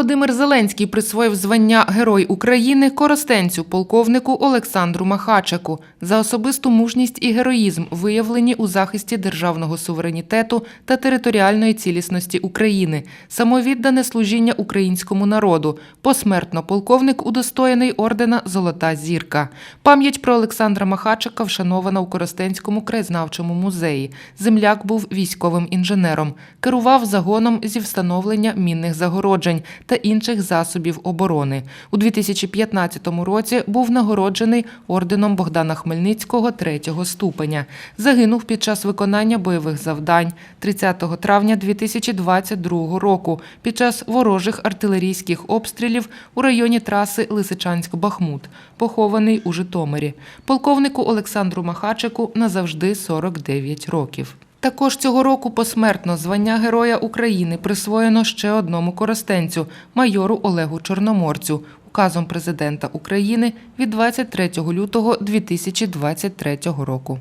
Володимир Зеленський присвоїв звання Герой України коростенцю полковнику Олександру Махачику за особисту мужність і героїзм, виявлені у захисті державного суверенітету та територіальної цілісності України, самовіддане служіння українському народу. Посмертно полковник удостоєний ордена Золота зірка. Пам'ять про Олександра Махачика вшанована у Коростенському краєзнавчому музеї. Земляк був військовим інженером, керував загоном зі встановлення мінних загороджень та інших засобів оборони. У 2015 році був нагороджений орденом Богдана Хмельницького третього ступеня. Загинув під час виконання бойових завдань 30 травня 2022 року під час ворожих артилерійських обстрілів у районі траси Лисичанськ-Бахмут, похований у Житомирі. Полковнику Олександру Махачику назавжди 49 років. Також цього року посмертно звання Героя України присвоєно ще одному коростенцю майору Олегу Чорноморцю указом президента України від 23 лютого 2023 року.